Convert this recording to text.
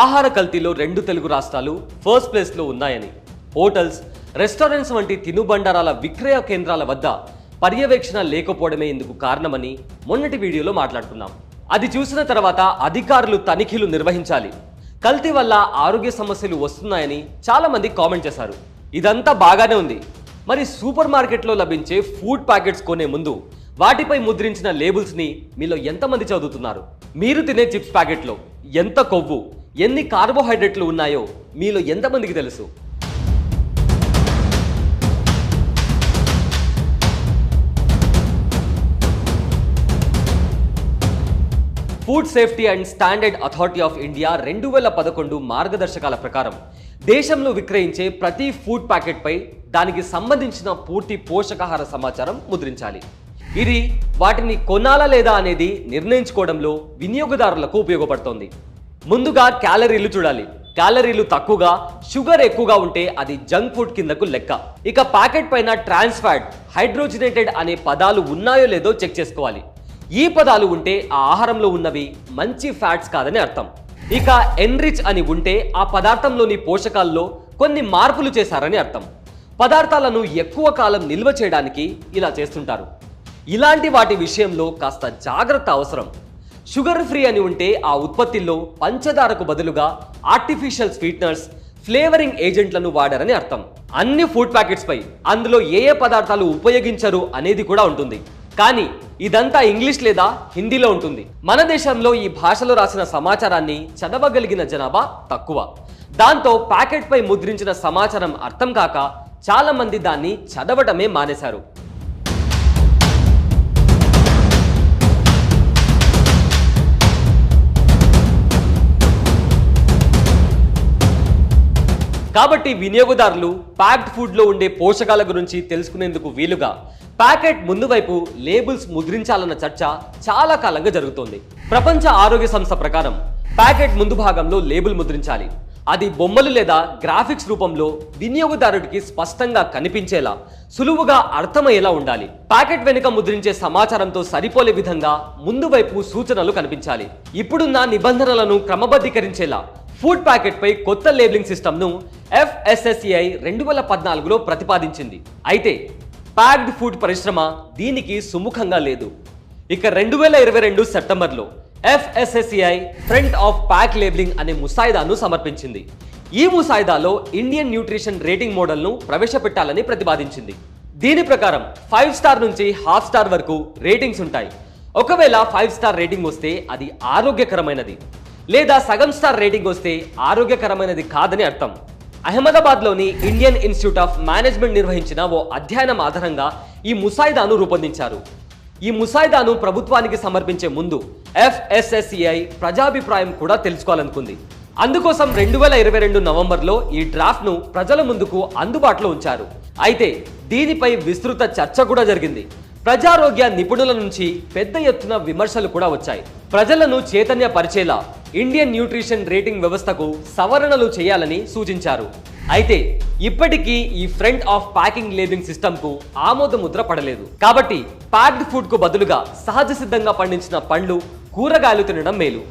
ఆహార కల్తీలో రెండు తెలుగు రాష్ట్రాలు ఫస్ట్ ప్లేస్లో ఉన్నాయని. హోటల్స్ రెస్టారెంట్స్ వంటి తినుబండారాల విక్రయ కేంద్రాల వద్ద పర్యవేక్షణ లేకపోవడమే ఇందుకు కారణమని మొన్నటి వీడియోలో మాట్లాడుకున్నాం. అది చూసిన తర్వాత అధికారులు తనిఖీలు నిర్వహించాలి. కల్తీ వల్ల ఆరోగ్య సమస్యలు వస్తున్నాయని చాలామంది కామెంట్ చేశారు. ఇదంతా బాగానే ఉంది. మరి సూపర్ మార్కెట్లో లభించే ఫుడ్ ప్యాకెట్స్ కొనే ముందు వాటిపై ముద్రించిన లేబుల్స్ని మీలో ఎంతమంది చదువుతున్నారు? మీరు తినే చిప్స్ ప్యాకెట్లో ఎంత కొవ్వు? ఎన్ని కార్బోహైడ్రేట్లు ఉన్నాయో మీలో ఎంతమందికి తెలుసు? Food safety and standard authority of India రెండు వేల పదకొండు మార్గదర్శకాల ప్రకారం దేశంలో విక్రయించే ప్రతి ఫుడ్ ప్యాకెట్పై దానికి సంబంధించిన పూర్తి పోషకాహార సమాచారం ముద్రించాలి. ఇది వాటిని కొనాలా లేదా అనేది నిర్ణయించుకోవడంలో వినియోగదారులకు ఉపయోగపడుతోంది. ముందుగా క్యాలరీలు చూడాలి. క్యాలరీలు తక్కువగా షుగర్ ఎక్కువగా ఉంటే అది జంక్ ఫుడ్ కిందకు లెక్క. ఇక ప్యాకెట్ పైన ట్రాన్స్ ఫ్యాట్ అనే పదాలు ఉన్నాయో లేదో చెక్ చేసుకోవాలి. ఈ పదాలు ఉంటే ఆ ఆహారంలో ఉన్నవి మంచి ఫ్యాట్స్ కాదని అర్థం. ఇక ఎన్రిచ్ అని ఉంటే ఆ పదార్థంలోని పోషకాల్లో కొన్ని మార్పులు చేశారని అర్థం. పదార్థాలను ఎక్కువ కాలం నిల్వ చేయడానికి ఇలా చేస్తుంటారు. ఇలాంటి వాటి విషయంలో కాస్త జాగ్రత్త అవసరం. షుగర్ ఫ్రీ అని ఉంటే ఆ ఉత్పత్తిలో పంచదారకు బదులుగా ఆర్టిఫిషియల్ స్వీట్నర్స్ ఫ్లేవరింగ్ ఏజెంట్లను వాడారని అర్థం. అన్ని ఫుడ్ ప్యాకెట్స్ పై అందులో ఏ ఏ పదార్థాలు ఉపయోగించరు అనేది కూడా ఉంటుంది. కానీ ఇదంతా ఇంగ్లీష్ లేదా హిందీలో ఉంటుంది. మన దేశంలో ఈ భాషలో రాసిన సమాచారాన్ని చదవగలిగిన జనాభా తక్కువ. దాంతో ప్యాకెట్ పై ముద్రించిన సమాచారం అర్థం కాక చాలా మంది దాన్ని చదవటమే మానేశారు. కాబట్టి వినియోగదారులు ప్యాక్డ్ ఫుడ్లో ఉండే పోషకాల గురించి తెలుసుకునేందుకు వీలుగా ప్యాకెట్ ముందు వైపు లేబుల్స్ ముద్రించాలన్న చర్చ చాలా కాలంగా జరుగుతోంది. ప్రపంచ ఆరోగ్య సంస్థ ప్రకారం ప్యాకెట్ ముందు భాగంలో లేబుల్ ముద్రించాలి. అది బొమ్మలు లేదా గ్రాఫిక్స్ రూపంలో వినియోగదారుడికి స్పష్టంగా కనిపించేలా సులువుగా అర్థమయ్యేలా ఉండాలి. ప్యాకెట్ వెనుక ముద్రించే సమాచారంతో సరిపోలే విధంగా ముందు వైపు సూచనలు కనిపించాలి. ఇప్పుడున్న నిబంధనలను క్రమబద్ధీకరించేలా ఫుడ్ ప్యాకెట్ పై కొత్త లేబులింగ్ సిస్టమ్ను ఎఫ్ఎస్ఎస్సిఐ రెండు వేల పద్నాలుగులో ప్రతిపాదించింది. అయితే ప్యాక్డ్ ఫుడ్ పరిశ్రమ దీనికి సుముఖంగా లేదు. ఇక రెండు వేల ఇరవై రెండు సెప్టెంబర్లో FSSAI front of pack labelling అనే ముసాయిదాను సమర్పించింది. ఈ ముసాయిదాలో ఇండియన్ న్యూట్రిషన్ రేటింగ్ మోడల్ను ప్రవేశపెట్టాలని ప్రతిపాదించింది. దీని ప్రకారం ఫైవ్ స్టార్ నుంచి హాఫ్ స్టార్ వరకు రేటింగ్స్ ఉంటాయి. ఒకవేళ ఫైవ్ స్టార్ రేటింగ్ వస్తే అది ఆరోగ్యకరమైనది. లేదా సగం స్టార్ రేటింగ్ వస్తే ఆరోగ్యకరమైనది కాదని అర్థం. అహ్మదాబాద్లోని ఇండియన్ ఇన్స్టిట్యూట్ ఆఫ్ మేనేజ్మెంట్ నిర్వహించిన ఓ అధ్యయనం ఆధారంగా ఈ ముసాయిదాను రూపొందించారు. ఈ ముసాయిదాను ప్రభుత్వానికి సమర్పించే ముందు ఎఫ్ఎస్ఎస్సిఐ ప్రజాభిప్రాయం కూడా తెలుసుకోవాలనుకుంది. అందుకోసం రెండు వేల ఇరవై రెండు నవంబర్లో ఈ డ్రాఫ్ట్ను ప్రజల ముందుకు అందుబాటులో ఉంచారు. అయితే దీనిపై విస్తృత చర్చ కూడా జరిగింది. ప్రజారోగ్య నిపుణుల నుంచి పెద్ద ఎత్తున విమర్శలు కూడా వచ్చాయి. ప్రజలను చైతన్యపరిచేలా ఇండియన్ న్యూట్రిషన్ రేటింగ్ వ్యవస్థకు సవరణలు చేయాలని సూచించారు. అయితే ఇప్పటికీ ఈ ఫ్రంట్ ఆఫ్ ప్యాకింగ్ లేబింగ్ సిస్టమ్కు ఆమోద ముద్ర పడలేదు. కాబట్టి ప్యాక్డ్ ఫుడ్కు బదులుగా సహజ సిద్ధంగా పండించిన పండ్లు కూరగాయలు తినడం మేలు.